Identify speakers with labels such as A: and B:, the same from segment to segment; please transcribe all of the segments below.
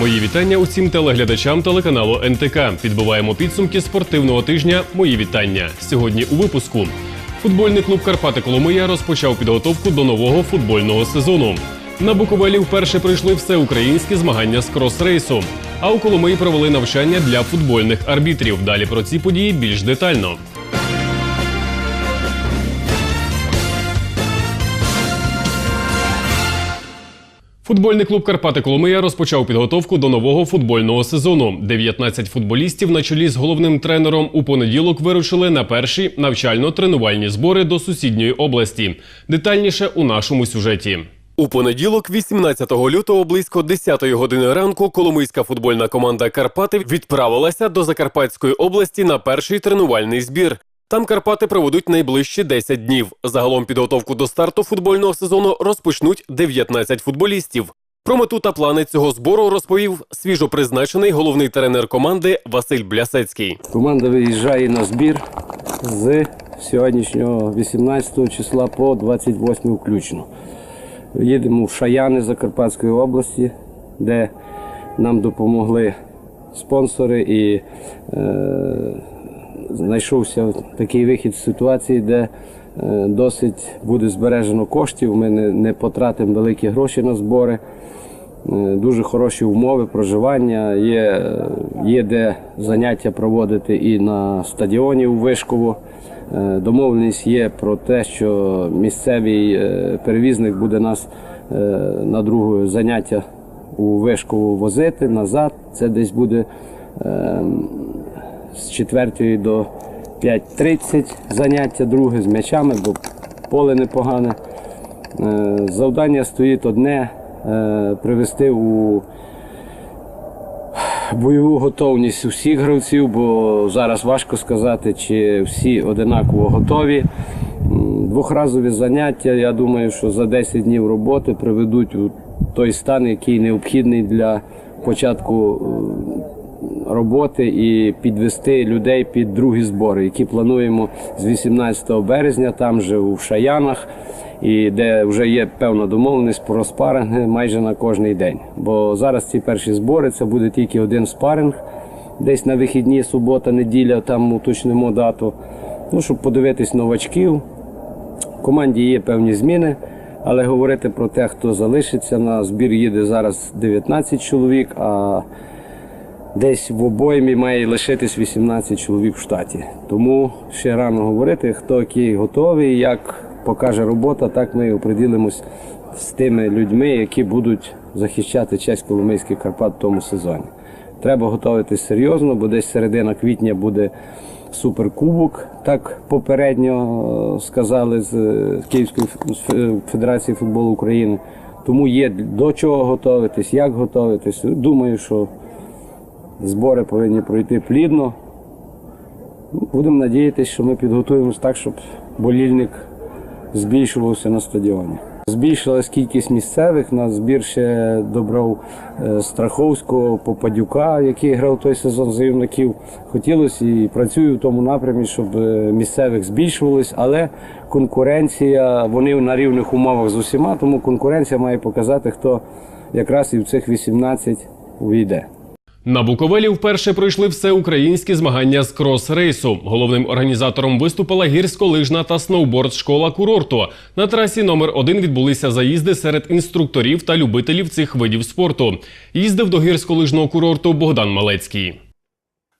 A: Мої вітання усім телеглядачам телеканалу НТК. Підбиваємо підсумки спортивного тижня. Мої вітання. Сьогодні у випуску. Футбольний клуб Карпати Коломия розпочав підготовку до нового футбольного сезону. На Буковелі вперше пройшли всеукраїнські змагання з крос-рейсу. А у Коломиї провели навчання для футбольних арбітрів. Далі про ці події більш детально. Футбольний клуб Карпати Коломия розпочав підготовку до нового футбольного сезону. 19 футболістів на чолі з головним тренером у понеділок вирушили на перші навчально-тренувальні збори до сусідньої області. Детальніше у нашому сюжеті. У понеділок, 18 лютого, близько 10 години ранку, коломийська футбольна команда Карпати відправилася до Закарпатської області на перший тренувальний збір. Там Карпати проведуть найближчі 10 днів. Загалом підготовку до старту футбольного сезону розпочнуть 19 футболістів. Про мету та плани цього збору розповів свіжопризначений головний тренер команди Василь Блясецький.
B: Команда виїжджає на збір з сьогоднішнього 18 числа по 28 включно. Їдемо в Шаяни Закарпатської області, де нам допомогли спонсори і е, знайшовся такий вихід з ситуації, де е, досить буде збережено коштів. Ми не, не потратимо великі гроші на збори. Е, Дуже хороші умови проживання. Є, є де заняття проводити і на стадіоні у Вишково. Е, Домовленість є про те, що місцевий перевізник буде нас на друге заняття у Вишково возити назад. Це десь буде е, з 4 до 5.30 заняття друге з м'ячами, бо поле непогане. Е, Завдання стоїть одне е, привести у бойову готовність усіх гравців, бо зараз важко сказати, чи всі одинаково готові. Двохразові заняття, я думаю, що за 10 днів роботи приведуть у той стан, який необхідний для початку е, роботи і підвести людей під другі збори, які плануємо з 18 березня, там же у Шаянах, і де вже є певна домовленість про спаринги майже на кожний день. Бо зараз ці перші збори це буде тільки один спаринг, десь на вихідні, субота, неділя, там уточнимо дату. Ну, щоб подивитись новачків. В команді є певні зміни, але говорити про те, хто залишиться на збір, їде зараз 19 чоловік, а десь в обоймі має лишитись 18 чоловік в штаті. Тому ще рано говорити, хто який готовий, як покаже робота, так ми оприділимось з тими людьми, які будуть захищати честь Коломийських Карпат в тому сезоні. Треба готуватись серйозно, бо десь середина квітня буде суперкубок, так попередньо е, сказали з е, Київської Фе- Федерації футболу України. Тому є до чого готуватись, як готуватись. Думаю, що збори повинні пройти плідно. Будемо надіятися, що ми підготуємось так, щоб болільник збільшувався на стадіоні. Збільшилась кількість місцевих. На збір ще добрав е, Страховського, Попадюка, який грав той сезон за. Хотілося і працюю в тому напрямі, щоб е, місцевих збільшувалось, але конкуренція, вони на рівних умовах з усіма, тому конкуренція має показати, хто якраз і в цих 18 увійде.
A: На Буковелі вперше пройшли всеукраїнські змагання з крос-рейсу. Головним організатором виступила гірськолижна та сноуборд школа курорту. На трасі номер 1 відбулися заїзди серед інструкторів та любителів цих видів спорту. Їздив до гірськолижного курорту Богдан Малецький.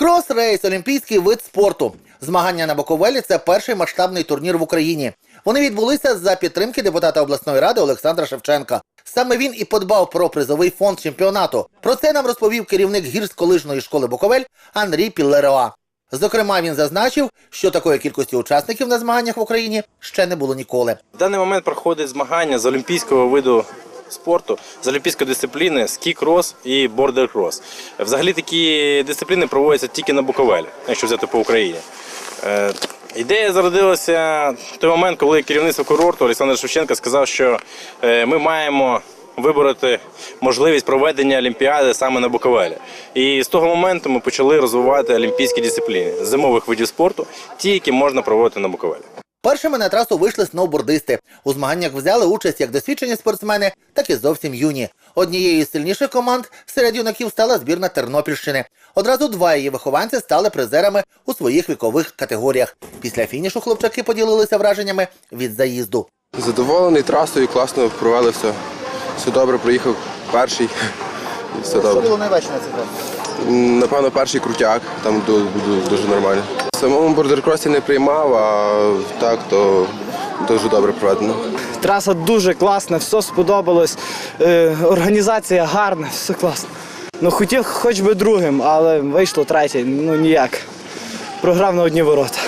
C: Крос-рейс – олімпійський вид спорту. Змагання на Буковелі – це перший масштабний турнір в Україні. Вони відбулися за підтримки депутата обласної ради Олександра Шевченка. Саме він і подбав про призовий фонд чемпіонату. Про це нам розповів керівник гірськолижної школи Буковель Андрій Піллероа. Зокрема, він зазначив, що такої кількості учасників на змаганнях в Україні ще не було ніколи.
D: В даний момент проходить змагання з олімпійського виду спорту, з олімпійської дисципліни ски-крос і бордер-крос. Взагалі такі дисципліни проводяться тільки на Буковелі, якщо взяти по Україні. Ідея зародилася в той момент, коли керівництво курорту Олександр Шевченко сказав, що е, ми маємо вибороти можливість проведення Олімпіади саме на Буковелі. І з того моменту ми почали розвивати олімпійські дисципліни зимових видів спорту, ті, які можна проводити на Буковелі.
C: Першими на трасу вийшли сноубордисти. У змаганнях взяли участь як досвідчені спортсмени, так і зовсім юні. Однією з сильніших команд серед юнаків стала збірна Тернопільщини. Одразу два її вихованці стали призерами у своїх вікових категоріях. Після фінішу хлопчаки поділилися враженнями від заїзду.
E: Задоволений трасою, класно провели все. Все добре, проїхав перший. Все добре.
C: найважче на цей
E: М, Напевно, перший крутяк, там ду- ду- дуже нормально. Самому бордеркросі не приймав, а так то дуже добре проведено.
F: Траса дуже класна, все сподобалось. Е, організація гарна, все класно. Ну хотів хоч би другим, але вийшло третє, ну ніяк. Програв на одні ворота.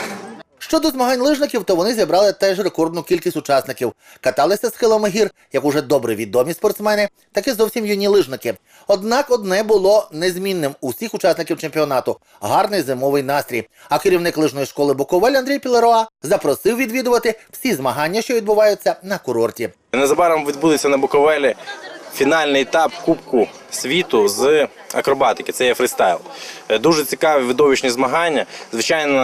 C: Щодо змагань лижників, то вони зібрали теж рекордну кількість учасників. Каталися схилами гір як уже добре відомі спортсмени, так і зовсім юні лижники. Однак одне було незмінним у всіх учасників чемпіонату гарний зимовий настрій. А керівник лижної школи Буковель Андрій Пілероа запросив відвідувати всі змагання, що відбуваються на курорті.
D: Незабаром відбудеться на Буковелі фінальний етап Кубку світу з акробатики. Це є фристайл. Е, Дуже цікаві видовищні змагання. Звичайно,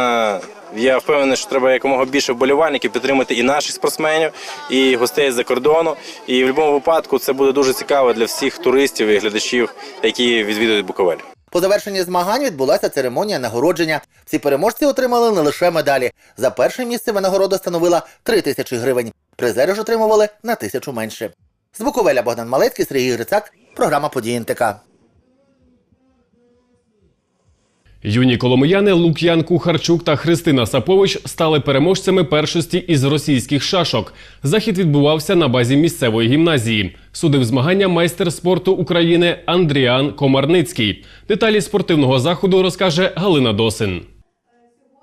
D: я впевнений, що треба якомога більше вболівальників підтримати і наших спортсменів, і гостей з-за кордону. І в будь-якому випадку це буде дуже цікаво для всіх туристів і глядачів, які відвідують Буковель.
C: По завершенні змагань відбулася церемонія нагородження. Всі переможці отримали не лише медалі. За перше місце винагорода становила 3 тисячі гривень. Призери ж отримували на тисячу менше. З Буковеля Богдан Малецький, Сергій Грицак, програма «Події НТК».
A: Юні коломияни Лук'ян Кухарчук та Христина Сапович стали переможцями першості із російських шашок. Захід відбувався на базі місцевої гімназії. Судив змагання майстер спорту України Андріан Комарницький. Деталі спортивного заходу розкаже Галина Досин.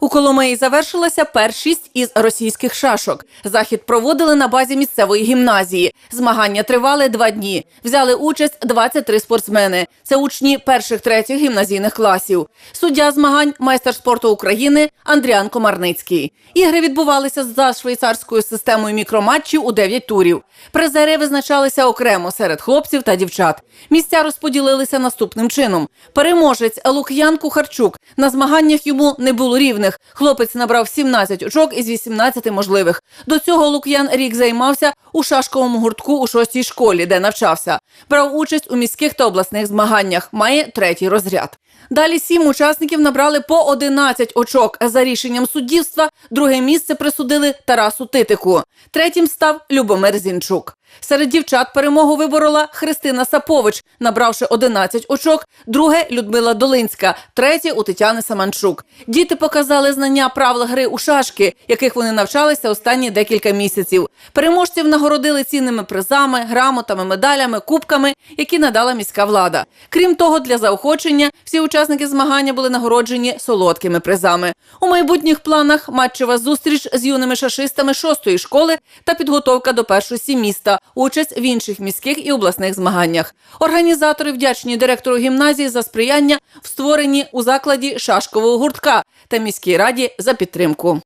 G: У Коломиї завершилася першість із російських шашок. Захід проводили на базі місцевої гімназії. Змагання тривали два дні. Взяли участь 23 спортсмени. Це учні перших третіх гімназійних класів. Суддя змагань, майстер спорту України Андріан Комарницький. Ігри відбувалися за швейцарською системою мікроматчів у 9 турів. Призери визначалися окремо серед хлопців та дівчат. Місця розподілилися наступним чином. Переможець Лук'ян Кухарчук. На змаганнях йому не було рівних. Хлопець набрав 17 очок із 18 можливих. До цього Лук'ян рік займався у шашковому гуртку у шостій школі, де навчався. Брав участь у міських та обласних змаганнях. Має третій розряд. Далі сім учасників набрали по 11 очок. За рішенням суддівства друге місце присудили Тарасу Титику. Третім став Любомир Зінчук. Серед дівчат перемогу виборола Христина Сапович, набравши 11 очок. Друге Людмила Долинська, третє у Тетяни Саманчук. Діти показали знання правил гри у шашки, яких вони навчалися останні декілька місяців. Переможців нагородили цінними призами, грамотами, медалями, кубками, які надала міська влада. Крім того, для заохочення всі учасники змагання були нагороджені солодкими призами. У майбутніх планах матчева зустріч з юними шашистами шостої школи та підготовка до першості міста, участь в інших міських і обласних змаганнях. Організатори вдячні директору гімназії за сприяння в створенні у закладі шашкового гуртка та міській раді за підтримку.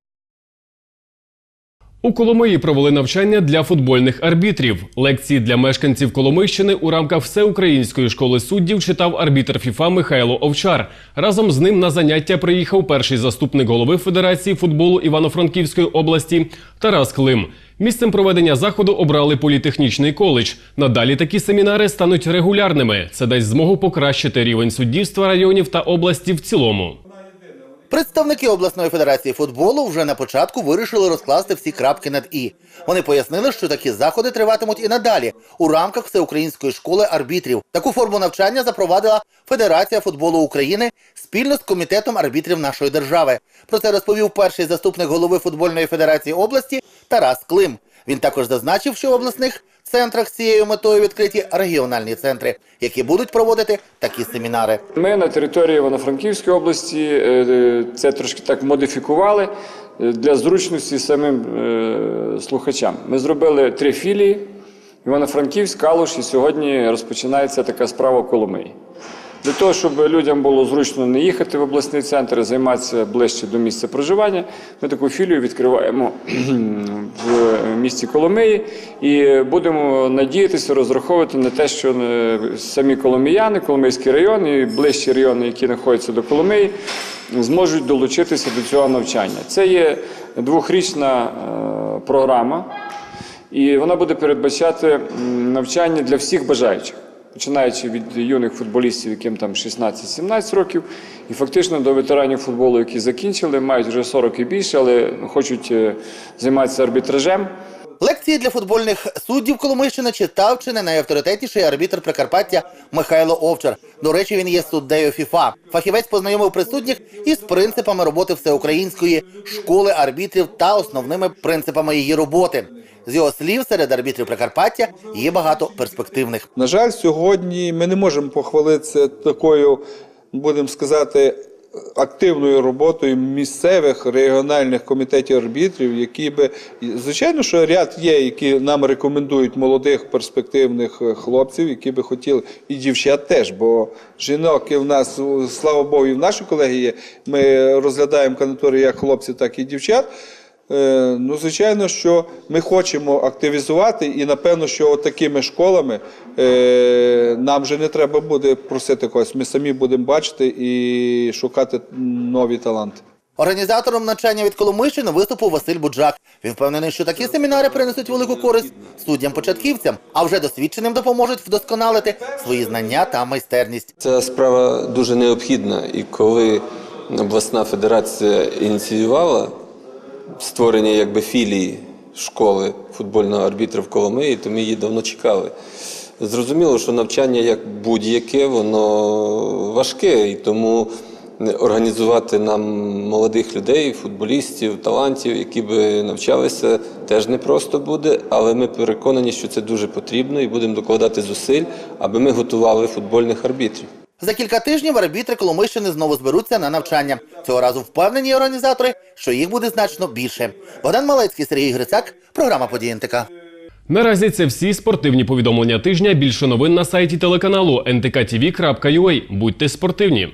A: У Коломиї провели навчання для футбольних арбітрів. Лекції для мешканців Коломийщини у рамках всеукраїнської школи суддів читав арбітр ФІФА Михайло Овчар. Разом з ним на заняття приїхав перший заступник голови Федерації футболу Івано-Франківської області Тарас Клим. Місцем проведення заходу обрали політехнічний коледж. Надалі такі семінари стануть регулярними. Це дасть змогу покращити рівень суддівства районів та області в цілому.
C: Представники обласної федерації футболу вже на початку вирішили розкласти всі крапки над і. Вони пояснили, що такі заходи триватимуть і надалі у рамках всеукраїнської школи арбітрів. Таку форму навчання запровадила Федерація футболу України спільно з комітетом арбітрів нашої держави. Про це розповів перший заступник голови футбольної федерації області Тарас Клим. Він також зазначив, що в обласних центрах цією метою відкриті регіональні центри, які будуть проводити такі семінари.
H: Ми на території Івано-Франківської області е, е, це трошки так модифікували е, для зручності самим слухачам. Ми зробили три філії: Івано-Франківськ, Калуш, і сьогодні розпочинається така справа Коломиї. Для того, щоб людям було зручно не їхати в обласний центр, а займатися ближче до місця проживання, ми таку філію відкриваємо в місті Коломиї і будемо надіятися, розраховувати на те, що е, самі коломияни, Коломийський район і ближчі райони, які знаходяться до Коломиї, зможуть долучитися до цього навчання. Це є двохрічна е, програма, і вона буде передбачати навчання для всіх бажаючих, починаючи від юних футболістів, яким там 16-17 років, і фактично до ветеранів футболу, які закінчили, мають вже 40 і більше, але хочуть е, займатися арбітражем.
C: Лекції для футбольних суддів Коломийщини читав чи не найавторитетніший арбітр Прикарпаття Михайло Овчар. До речі, він є суддею ФІФА. Фахівець познайомив присутніх із принципами роботи всеукраїнської школи арбітрів та основними принципами її роботи. З його слів, серед арбітрів Прикарпаття є багато перспективних.
I: На жаль, сьогодні ми не можемо похвалитися такою, будемо сказати, активною роботою місцевих регіональних комітетів арбітрів, які би звичайно, що ряд є, які нам рекомендують молодих перспективних е, хлопців, які би хотіли, і дівчат теж, бо жінок і в нас, слава Богу, і в наші колеги є. Ми розглядаємо кандидатури як хлопців, так і дівчат. Е, Ну, звичайно, що ми хочемо активізувати, і напевно, що такими школами е, нам вже не треба буде просити когось. Ми самі будемо бачити і шукати нові таланти.
C: Організатором навчання від Коломийщини виступив Василь Буджак. Він впевнений, що такі семінари принесуть велику користь суддям-початківцям, а вже досвідченим допоможуть вдосконалити свої знання та майстерність.
J: Ця справа дуже необхідна, і коли обласна федерація ініціювала створення якби філії школи футбольного арбітра в Коломиї, то ми її давно чекали. Зрозуміло, що навчання як будь-яке, воно важке, і тому організувати нам молодих людей, футболістів, талантів, які би навчалися, теж непросто буде, але ми переконані, що це дуже потрібно і будемо докладати зусиль, аби ми готували футбольних арбітрів.
C: За кілька тижнів арбітри Коломийщини знову зберуться на навчання. Цього разу впевнені організатори, що їх буде значно більше. Богдан Малецький, Сергій Грицак, програма «Події НТК».
A: Наразі це всі спортивні повідомлення тижня. Більше новин на сайті телеканалу ntktv.ua. Будьте спортивні.